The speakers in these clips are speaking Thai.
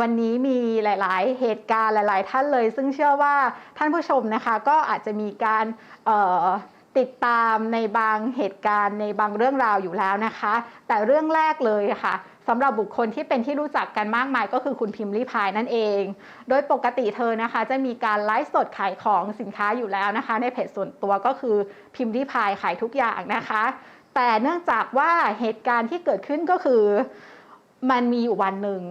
วันนี้มีหลาย ๆ เหตุการณ์หลาย ๆ ท่านเลย ซึ่งเชื่อว่าท่านผู้ชมนะคะก็อาจจะมีการติดตามในบางเหตุการณ์ในบางเรื่องราวอยู่แล้วนะคะ แต่เรื่องแรกเลยค่ะสำหรับบุคคลที่เป็นที่รู้จักกันมากมายก็คือคุณพิมพ์ลิพายนั่นเอง โดยปกติเธอนะคะจะมีการไลฟ์สดขายของสินค้าอยู่แล้วนะคะ ในเพจส่วนตัวก็คือพิมพ์ลิพายขายทุกอย่างนะคะ แต่เนื่องจากว่าเหตุการณ์ที่เกิดขึ้นก็คือ มันมีอยู่วันหนึ่ง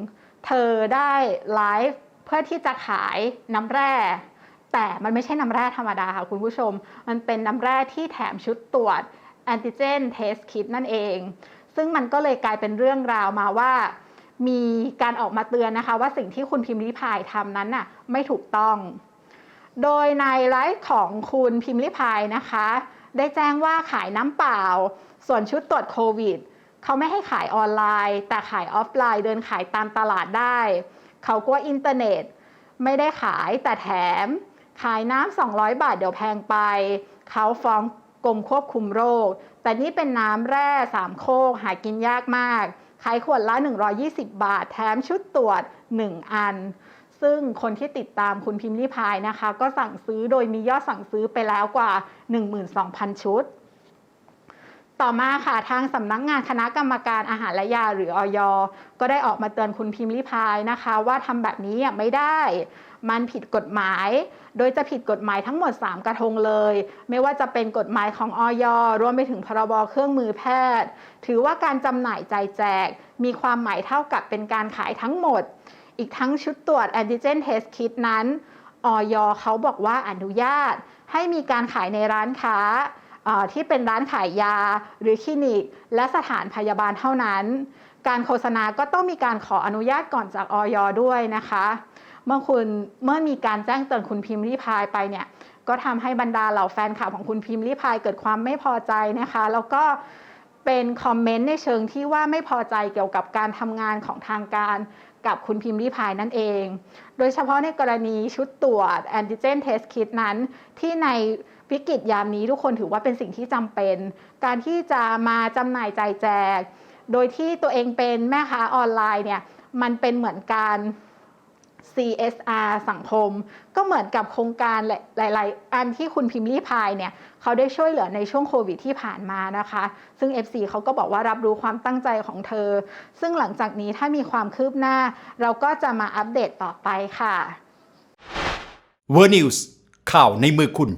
เธอได้ไลฟ์เพื่อที่จะขายน้ำแร่ แต่มันไม่ใช่น้ำแร่ธรรมดาค่ะคุณผู้ชม มันเป็นน้ำแร่ที่แถมชุดตรวจแอนติเจนเทสคิดนั่นเอง ซึ่งมันก็เลยกลายเป็นเรื่องราวมาว่ามีการออกมาเตือนนะคะ ว่าสิ่งที่คุณพิมพ์ริพายทำนั้นน่ะไม่ถูกต้อง โดยในไลฟ์ของคุณพิมพ์ริพายนะคะ ได้แจ้งว่าขายน้ำเปล่า ส่วนชุดตรวจโควิด เขาไม่ให้ขายออนไลน์ แต่ขายออฟไลน์เดินขายตามตลาดได้ เขากลัวอินเทอร์เน็ต ไม่ได้ขายแต่แถม ขายน้ำ200 บาทเดี๋ยวแพงไป เขาฟ้องกรมควบคุมโรค แต่นี่เป็นน้ำแร่สามโคกหากินยากมาก ขายขวดละ 120 บาท แถมชุดตรวจ 1 อัน ซึ่งคนที่ติดตามคุณพิมพ์ริพายนะคะ ก็สั่งซื้อโดยมียอดสั่งซื้อไปแล้วกว่า 12,000 ชุด ต่อมาค่ะทางสำนักงงานคณะกรรมการอาหารและยาหรืออยก็ได้ออกมาเตือนคุณพิมพ์ริพายนะคะ ว่าทำแบบนี้อะไม่ได้ มันผิดกฎหมาย โดยจะผิดกฎหมายทั้งหมด 3 กระทงเลย ไม่ว่าจะเป็นกฎหมายของอยรวมไปถึงพรบเครื่องมือแพทย์ ถือว่าการจำหน่ายใจแจก มีความหมายเท่ากับเป็นการขายทั้งหมด อีกทั้งชุดตรวจแอนติเจนเทสคิดนั้นอยเขาบอกว่าอนุญาต ให้มีการขายในร้านค้า ที่เป็นร้านขายยาหรือคลินิก และสถานพยาบาลเท่านั้น การโฆษณาก็ต้องมีการขออนุญาตก่อนจากออยด้วยนะคะ เมื่อคุณเมื่อมีการแจ้งเตือนคุณพิมพ์ริพายไปเนี่ยก็ทำให้บรรดาเหล่าแฟนคลับของคุณพิมพ์ริพายเกิดความไม่พอใจนะคะ แล้วก็เป็นคอมเมนต์ในเชิงที่ว่าไม่พอใจเกี่ยวกับการทำงานของทางการกับคุณพิมพ์ริพายนั่นเอง โดยเฉพาะในกรณีชุดตรวจแอนติเจนเทสคิดนั้นที่ใน วิกฤตยามนี้ทุกคนถือว่าเป็นสิ่งที่จำเป็น การที่จะมาจำหน่ายจ่ายแจก โดยที่ตัวเองเป็นแม่ค้าออนไลน์เนี่ยมันเป็นเหมือนการ CSR สังคม ก็เหมือนกับโครงการหลาย ๆ อันที่คุณพิมพ์รีพายเนี่ยเขาได้ช่วยเหลือในช่วงโควิดที่ผ่านมานะคะ ซึ่ง FC เขาก็บอกว่ารับรู้ความตั้งใจของเธอ ซึ่งหลังจากนี้ถ้ามีความคืบหน้า เราก็จะมาอัปเดตต่อไปค่ะเวอร์นิวส์ข่าวในมือคุณ